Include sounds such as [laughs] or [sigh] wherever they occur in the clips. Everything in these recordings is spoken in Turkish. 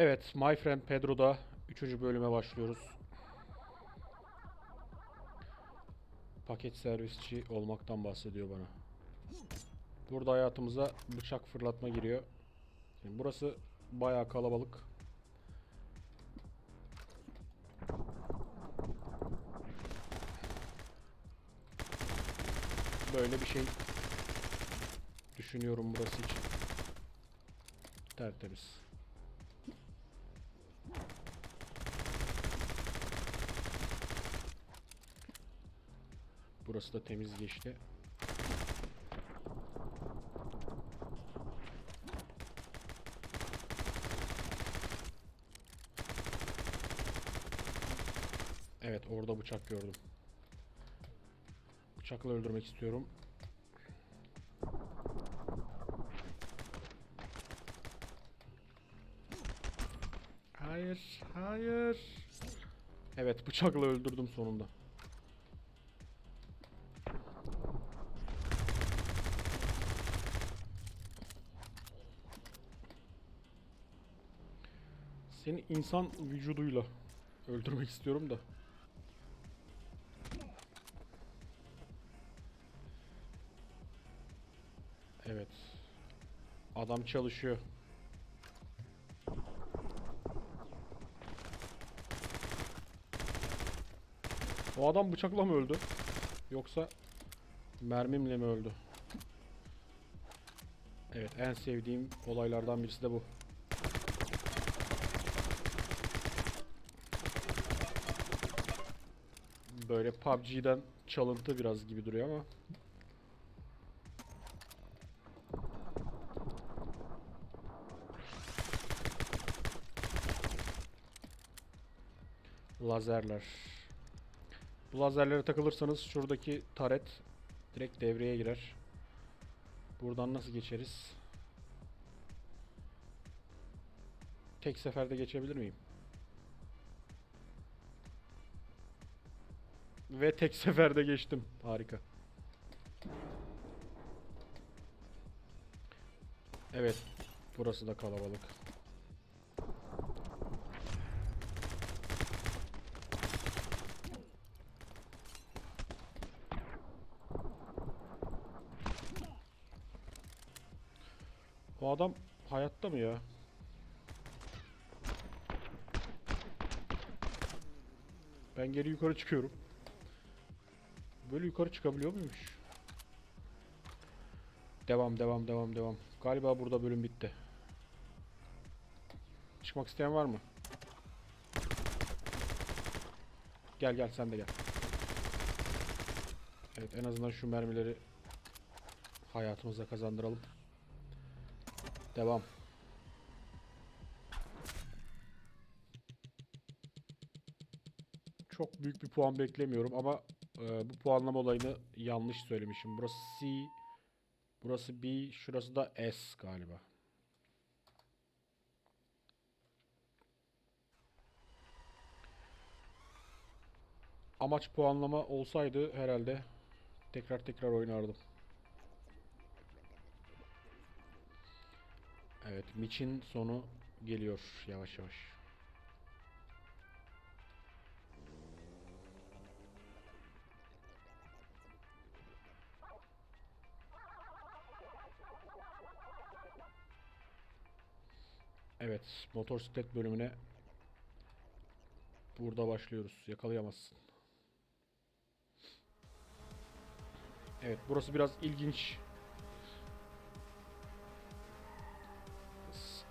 Evet, My Friend Pedro'da 3. bölüme başlıyoruz. Paket servisçi olmaktan bahsediyor bana. Burada hayatımıza bıçak fırlatma giriyor. Şimdi burası bayağı kalabalık. Böyle bir şey düşünüyorum burası için. Tertemiz. Burası da temiz geçti. Evet orada bıçak gördüm. Bıçakla öldürmek istiyorum. Hayır, hayır. Evet bıçakla öldürdüm sonunda. İnsan vücuduyla öldürmek istiyorum da. Evet. Adam çalışıyor. O adam bıçakla mı öldü? Yoksa mermimle mi öldü? Evet en sevdiğim olaylardan birisi de bu. Böyle PUBG'den çalıntı biraz gibi duruyor ama. Lazerler. Bu lazerlere takılırsanız şuradaki taret direkt devreye girer. Buradan nasıl geçeriz? Tek seferde geçebilir miyim? Ve tek seferde geçtim. Harika. Evet. Burası da kalabalık. O adam hayatta mı ya? Ben geri yukarı çıkıyorum. Böyle yukarı çıkabiliyor muymuş? Devam devam devam devam. Galiba burada bölüm bitti. Çıkmak isteyen var mı? Gel gel sen de gel. Evet en azından şu mermileri hayatımıza kazandıralım. Devam. Çok büyük bir puan beklemiyorum ama e, bu puanlama olayını yanlış söylemişim. Burası C, burası B, şurası da S galiba. Amaç puanlama olsaydı herhalde tekrar tekrar oynardım. Evet, Mitch'in sonu geliyor yavaş yavaş. Evet, motosiklet bölümüne burada başlıyoruz. Yakalayamazsın. Evet, burası biraz ilginç.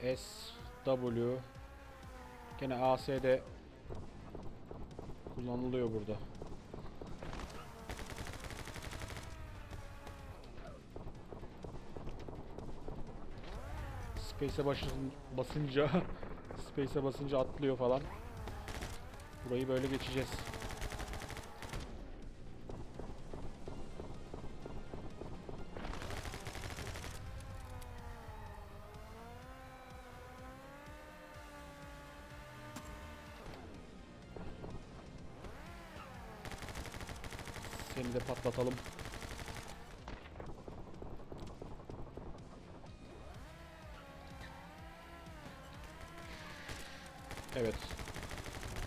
S, W Gene ASD kullanılıyor burada. Space'e basınca [laughs] Space'e basınca atlıyor falan. Burayı böyle geçeceğiz. Seni de patlatalım. Evet.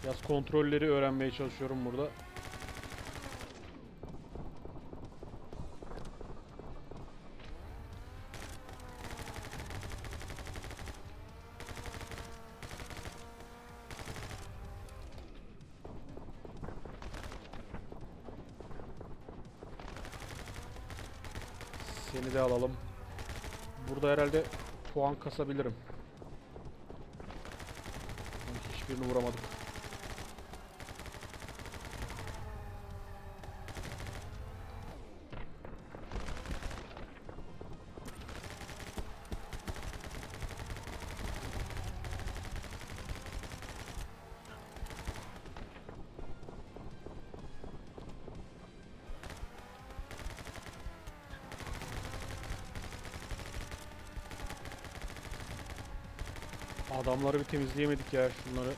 Biraz kontrolleri öğrenmeye çalışıyorum burada. Seni de alalım. Burada herhalde puan kasabilirim. Ama Hiçbirini Adamları bir temizleyemedik ya şunları.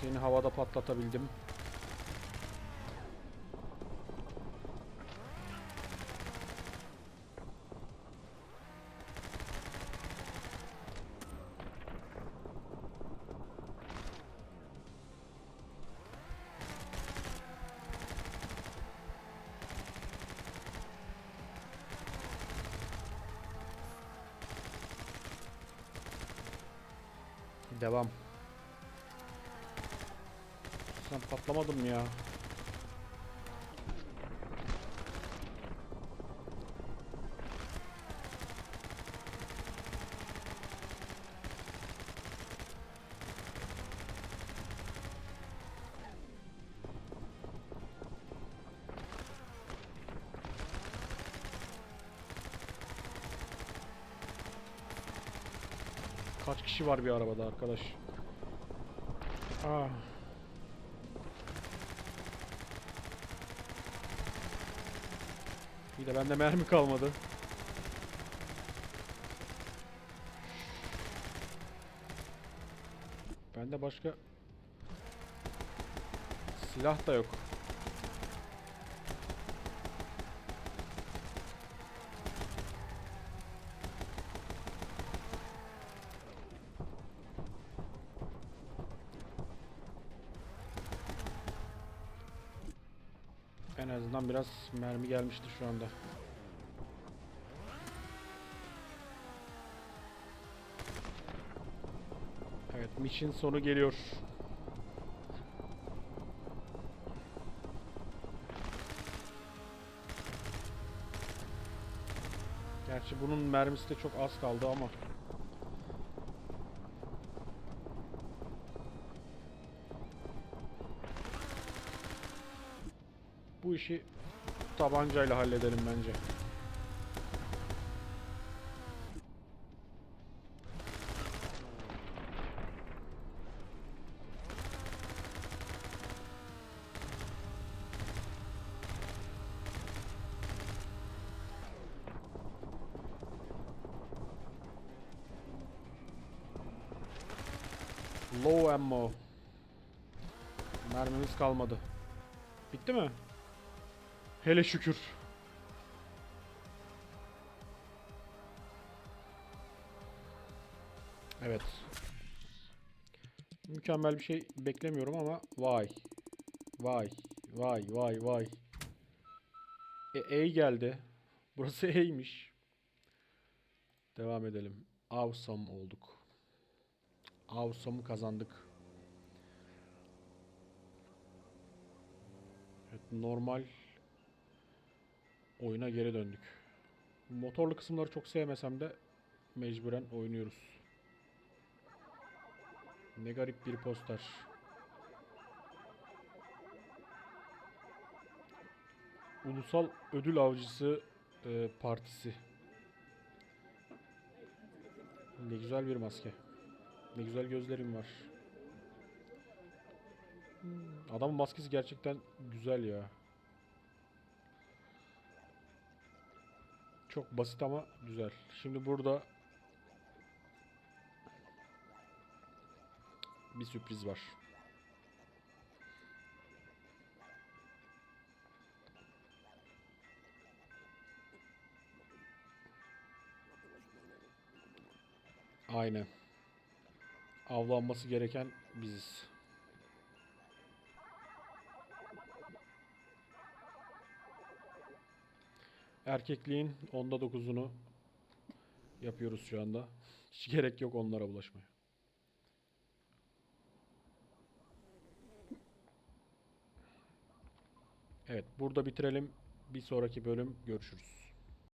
Seni havada patlatabildim. Devam. Sen patlamadım ya. Kaç kişi var bir arabada arkadaş? Ah. Bir de bende mermi kalmadı. Bende başka silah da yok. En azından biraz mermi gelmiştir şu anda. Evet, mission sonu geliyor. Gerçi bunun mermisi de çok az kaldı ama. Bu işi tabancayla halledelim bence. Low ammo. Mermimiz kalmadı. Bitti mi? Hele şükür. Evet. Mükemmel bir şey beklemiyorum ama vay. Vay. Vay vay vay. E, A geldi. [laughs] Burası A'ymiş. Devam edelim. Awesome olduk. Awesome kazandık. Evet, normal oyuna geri döndük. Motorlu kısımları çok sevmesem de mecburen oynuyoruz. Ne garip bir poster. Ulusal Ödül Avcısı e, Partisi. Ne güzel bir maske. Ne güzel gözlerim var. Adamın maskesi gerçekten güzel ya. Çok basit ama güzel. Şimdi burada bir sürpriz var. Aynen. Avlanması gereken biziz. Erkekliğin onda dokuzunu yapıyoruz şu anda. Hiç gerek yok onlara bulaşmaya. Evet, burada bitirelim. Bir sonraki bölüm görüşürüz.